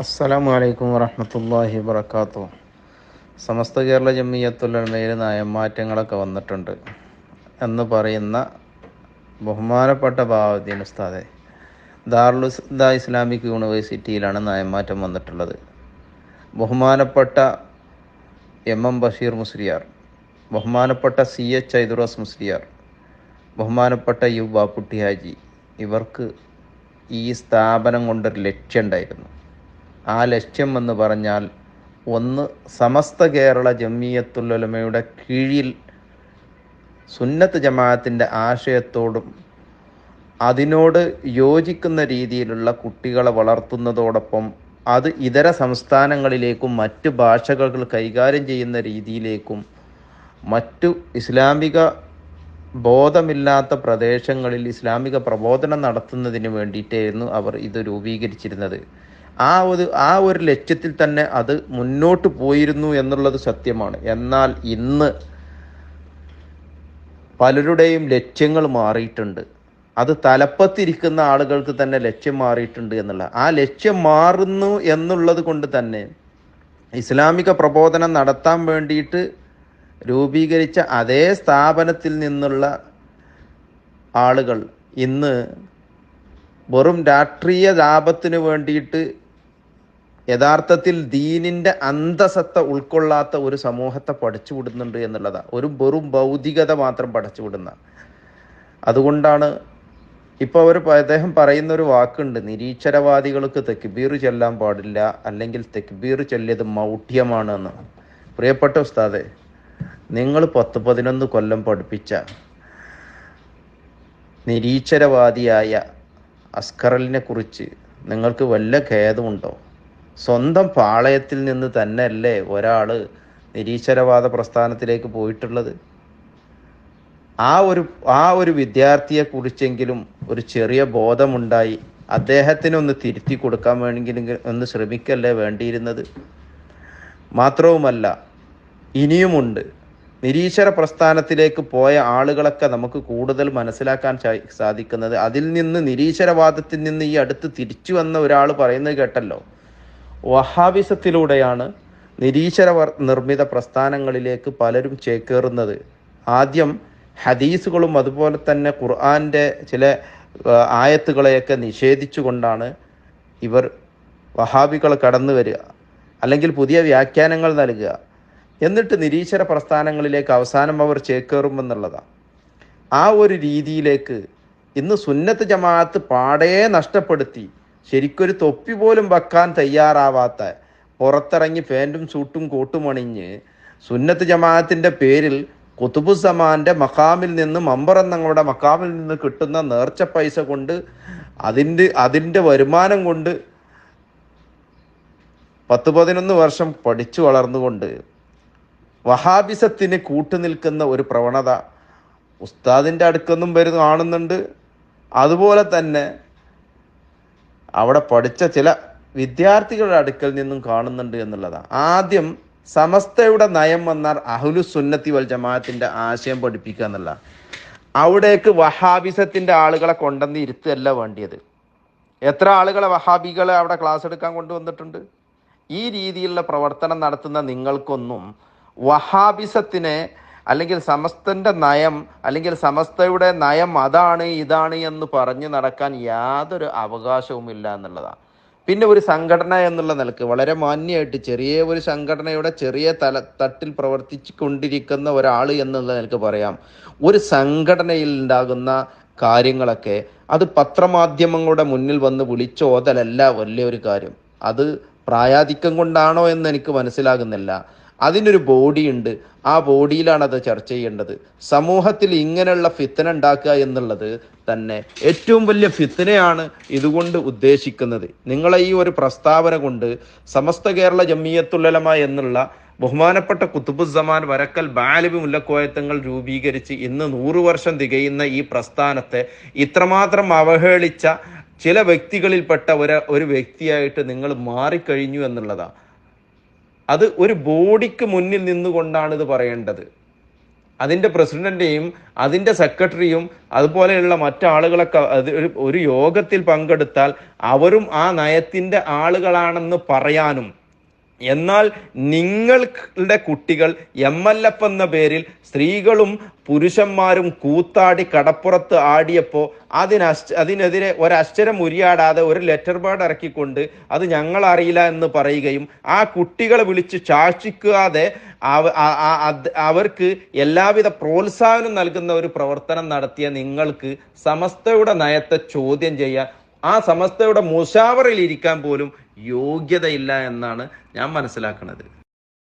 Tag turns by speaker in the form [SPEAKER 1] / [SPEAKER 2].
[SPEAKER 1] അസ്സലാമു അലൈക്കും വറഹമത്തല്ലാഹി വബർക്കാത്തു സമസ്ത കേരള ജമ്മിയത്തുലമയിൽ നയമാറ്റങ്ങളൊക്കെ വന്നിട്ടുണ്ട്. എന്ന് പറയുന്ന ബഹുമാനപ്പെട്ട ഭാവദ്ദീൻ ഉസ്താദെ ദാർലുസ്ദ ഇസ്ലാമിക് യൂണിവേഴ്സിറ്റിയിലാണ് നയമാറ്റം വന്നിട്ടുള്ളത്. ബഹുമാനപ്പെട്ട എം എം ബഷീർ മുസ്ലിയാർ ബഹുമാനപ്പെട്ട സി എച്ച് ഐദുറസ് മുസ്ലിയാർ ബഹുമാനപ്പെട്ട യു ബാപ്പുട്ടി ഹാജി ഇവർക്ക് ഈ സ്ഥാപനം കൊണ്ടൊരു ലക്ഷ്യമുണ്ടായിരുന്നു ആ ലക്ഷ്യം എന്ന് പറഞ്ഞാൽ ഒന്ന് സമസ്ത കേരള ജമ്മിയത്തുലമയുടെ കീഴിൽ സുന്നത്ത് ജമാഅത്തിന്റെ ആശയത്തോടും അതിനോട് യോജിക്കുന്ന രീതിയിലുള്ള കുട്ടികളെ വളർത്തുന്നതോടൊപ്പം അത് ഇതര സംസ്ഥാനങ്ങളിലേക്കും മറ്റ് ഭാഷകൾ കൈകാര്യം ചെയ്യുന്ന രീതിയിലേക്കും മറ്റു ഇസ്ലാമിക ബോധമില്ലാത്ത പ്രദേശങ്ങളിൽ ഇസ്ലാമിക പ്രബോധനം നടത്തുന്നതിന് വേണ്ടിയിട്ടായിരുന്നു അവർ ഇത് രൂപീകരിച്ചിരുന്നത്. ആ ഒരു ആ ഒരു ലക്ഷ്യത്തിൽ തന്നെ അത് മുന്നോട്ട് പോയിരുന്നു എന്നുള്ളത് സത്യമാണ്. എന്നാൽ ഇന്ന് പലരുടെയും ലക്ഷ്യങ്ങൾ മാറിയിട്ടുണ്ട്. അത് തലപ്പത്തിരിക്കുന്ന ആളുകൾക്ക് തന്നെ ലക്ഷ്യം മാറിയിട്ടുണ്ട് എന്നുള്ള. ആ ലക്ഷ്യം മാറുന്നു എന്നുള്ളത് കൊണ്ട് തന്നെ ഇസ്ലാമിക പ്രബോധനം നടത്താൻ വേണ്ടിയിട്ട് രൂപീകരിച്ച അതേ സ്ഥാപനത്തിൽ നിന്നുള്ള ആളുകൾ ഇന്ന് വെറും രാഷ്ട്രീയ ലാഭത്തിന് വേണ്ടിയിട്ട് യഥാർത്ഥത്തിൽ ദീനിന്റെ അന്തസത്ത ഉൾക്കൊള്ളാത്ത ഒരു സമൂഹത്തെ പഠിച്ചു വിടുന്നുണ്ട് എന്നുള്ളതാണ് ഒരു വെറും ഭൗതികത മാത്രം പഠിച്ചു വിടുന്ന. അതുകൊണ്ടാണ് ഇപ്പോൾ അവർ അദ്ദേഹം പറയുന്ന ഒരു വാക്കുണ്ട് നിരീശ്വരവാദികൾക്ക് തെക്കുബീർ ചെല്ലാൻ പാടില്ല അല്ലെങ്കിൽ തെക്കുബീർ ചൊല്ലിയത് മൗഢ്യമാണ് എന്ന്. പ്രിയപ്പെട്ട ഉസ്താദെ നിങ്ങൾ പത്ത് പതിനൊന്ന് കൊല്ലം പഠിപ്പിച്ച നിരീശ്വരവാദിയായ അസ്കറലിനെ കുറിച്ച് നിങ്ങൾക്ക് വല്ല ഖേദമുണ്ടോ? സ്വന്തം പാളയത്തിൽ നിന്ന് തന്നെയല്ലേ ഒരാൾ നിരീശ്വരവാദ പ്രസ്ഥാനത്തിലേക്ക് പോയിട്ടുള്ളത്? ആ ഒരു ആ ഒരു വിദ്യാർത്ഥിയെ കുറിച്ചെങ്കിലും ഒരു ചെറിയ ബോധമുണ്ടായി. അദ്ദേഹത്തിനൊന്ന് തിരുത്തി കൊടുക്കാൻ വേണമെങ്കിലും ഒന്ന് ശ്രമിക്കല്ലേ വേണ്ടിയിരുന്നത്? മാത്രവുമല്ല ഇനിയുമുണ്ട്. നിരീശ്വര പ്രസ്ഥാനത്തിലേക്ക് പോയ ആളുകളൊക്കെ നമുക്ക് കൂടുതൽ മനസ്സിലാക്കാൻ സാധിക്കുന്നത്. അതിൽ നിന്ന് നിരീശ്വരവാദത്തിൽ നിന്ന് ഈ അടുത്ത് തിരിച്ചു വന്ന ഒരാൾ പറയുന്നത് കേട്ടല്ലോ. വഹാബിസത്തിലൂടെയാണ് നിരീശ്വര നിർമ്മിത പ്രസ്ഥാനങ്ങളിലേക്ക് പലരും ചേക്കേറുന്നത്. ആദ്യം ഹദീസുകളും അതുപോലെ തന്നെ ഖുർആാന്റെ ചില ആയത്തുകളെയൊക്കെ നിഷേധിച്ചുകൊണ്ടാണ് ഇവർ വഹാബികൾ കടന്നു വരിക. അല്ലെങ്കിൽ പുതിയ വ്യാഖ്യാനങ്ങൾ നൽകുക. എന്നിട്ട് നിരീശ്വര പ്രസ്ഥാനങ്ങളിലേക്ക് അവസാനം അവർ ചേക്കേറുമെന്നുള്ളതാണ്. ആ ഒരു രീതിയിലേക്ക് ഇന്ന് സുന്നത്ത് ജമാഅത്ത് പാടേ നഷ്ടപ്പെടുത്തി. ശരിക്കൊരു തൊപ്പി പോലും വെക്കാൻ തയ്യാറാവാത്ത പുറത്തിറങ്ങി പാന്റും സൂട്ടും കോട്ടുമണിഞ്ഞ് സുന്നത്ത് ജമാഅത്തിന്റെ പേരിൽ കുത്തുബുസമാന്റെ മക്കാമിൽ നിന്ന് മമ്പറന്നങ്ങളുടെ മക്കാമിൽ നിന്ന് കിട്ടുന്ന നേർച്ച പൈസ കൊണ്ട് അതിന്റെ അതിന്റെ വരുമാനം കൊണ്ട് പത്ത് പതിനൊന്ന് വർഷം പഠിച്ചു വളർന്നുകൊണ്ട് വഹാബിസത്തിന് കൂട്ടുനിൽക്കുന്ന ഒരു പ്രവണത ഉസ്താദിന്റെ അടുക്കൊന്നും വരുന്ന കാണുന്നുണ്ട് അതുപോലെ തന്നെ അവിടെ പഠിച്ച ചില വിദ്യാർത്ഥികളുടെ അടുക്കൽ നിന്നും കാണുന്നുണ്ട് എന്നുള്ളതാണ് ആദ്യം സമസ്തയുടെ നയം വന്നാൽ അഹുലു സുന്നത്തി വൽ ജമാഅത്തിന്റെ ആശയം പഠിപ്പിക്കുക എന്നുള്ള അവിടേക്ക് വഹാബിസത്തിന്റെ ആളുകളെ കൊണ്ടുവന്ന് ഇരുത്തല്ല വേണ്ടിയത്. എത്ര ആളുകളെ വഹാബികളെ അവിടെ ക്ലാസ് എടുക്കാൻ കൊണ്ടുവന്നിട്ടുണ്ട്? ഈ രീതിയിലുള്ള പ്രവർത്തനം നടത്തുന്ന നിങ്ങൾക്കൊന്നും വഹാബിസത്തിനെ അല്ലെങ്കിൽ സമസ്തന്റെ നയം അല്ലെങ്കിൽ സമസ്തയുടെ നയം അതാണ് ഇതാണ് എന്ന് പറഞ്ഞു നടക്കാൻ യാതൊരു അവകാശവുമില്ല എന്നുള്ളതാണ്. പിന്നെ ഒരു സംഘടന എന്നുള്ള നിലയ്ക്ക് വളരെ മാന്യമായിട്ട് ചെറിയ ഒരു സംഘടനയുടെ ചെറിയ തല തട്ടിൽ പ്രവർത്തിച്ചു കൊണ്ടിരിക്കുന്ന ഒരാൾ എന്നുള്ള നിലയ്ക്ക് പറയാം. ഒരു സംഘടനയിൽ ഉണ്ടാകുന്ന കാര്യങ്ങളൊക്കെ അത് പത്രമാധ്യമങ്ങളുടെ മുന്നിൽ വന്ന് വിളിച്ചോതലല്ല വലിയൊരു കാര്യം. അത് പ്രായാധിക്യം കൊണ്ടാണോ എന്ന് എനിക്ക് മനസ്സിലാകുന്നില്ല. അതിനൊരു ഉണ്ട് ആ ബോഡിയിലാണ് അത് ചർച്ച ചെയ്യേണ്ടത്. സമൂഹത്തിൽ ഇങ്ങനെയുള്ള ഫിത്തന ഉണ്ടാക്കുക എന്നുള്ളത് തന്നെ ഏറ്റവും വലിയ ഫിത്തനയാണ് ഇതുകൊണ്ട് ഉദ്ദേശിക്കുന്നത്. നിങ്ങളെ ഈ ഒരു പ്രസ്താവന കൊണ്ട് സമസ്ത കേരള ജമ്മിയത്തുലമ എന്നുള്ള ബഹുമാനപ്പെട്ട കുത്തുബുസമാൻ വരക്കൽ ബാലിബി മുല്ലക്കോയത്തങ്ങൾ രൂപീകരിച്ച് ഇന്ന് നൂറു വർഷം തികയുന്ന ഈ പ്രസ്ഥാനത്തെ ഇത്രമാത്രം അവഹേളിച്ച ചില വ്യക്തികളിൽപ്പെട്ട ഒരു ഒരു വ്യക്തിയായിട്ട് നിങ്ങൾ മാറിക്കഴിഞ്ഞു എന്നുള്ളതാണ് അത് ഒരു ബോഡിക്ക് മുന്നിൽ നിന്നുകൊണ്ടാണ് ഇത് പറയേണ്ടത്. അതിന്റെ പ്രസിഡന്റിനെയും അതിന്റെ സെക്രട്ടറിയും അതുപോലെയുള്ള മറ്റാളുകളൊക്കെ അത് ഒരു യോഗത്തിൽ പങ്കെടുത്താൽ അവരും ആ നയത്തിന്റെ ആളുകളാണെന്ന് പറയാനും എന്നാൽ നിങ്ങളുടെ കുട്ടികൾ എം എൽ എഫ് എന്ന പേരിൽ സ്ത്രീകളും പുരുഷന്മാരും കൂത്താടി കടപ്പുറത്ത് ആടിയപ്പോൾ അതിന് അതിനെതിരെ ഒരക്ഷരം ഉരിയാടാതെ ഒരു ലെറ്റർ ബേർഡ് ഇറക്കിക്കൊണ്ട് അത് ഞങ്ങൾ അറിയില്ല എന്ന് പറയുകയും ആ കുട്ടികളെ വിളിച്ച് ശാസിക്കാതെ അവർക്ക് എല്ലാവിധ പ്രോത്സാഹനം നൽകുന്ന ഒരു പ്രവർത്തനം നടത്തിയ നിങ്ങൾക്ക് സമസ്തയുടെ നയത്തെ ചോദ്യം ചെയ്യാൻ ആ സമസ്തയുടെ മുഷാവറയിൽ ഇരിക്കാൻ പോലും യോഗ്യതയില്ല എന്നാണ് ഞാൻ മനസ്സിലാക്കുന്നത്.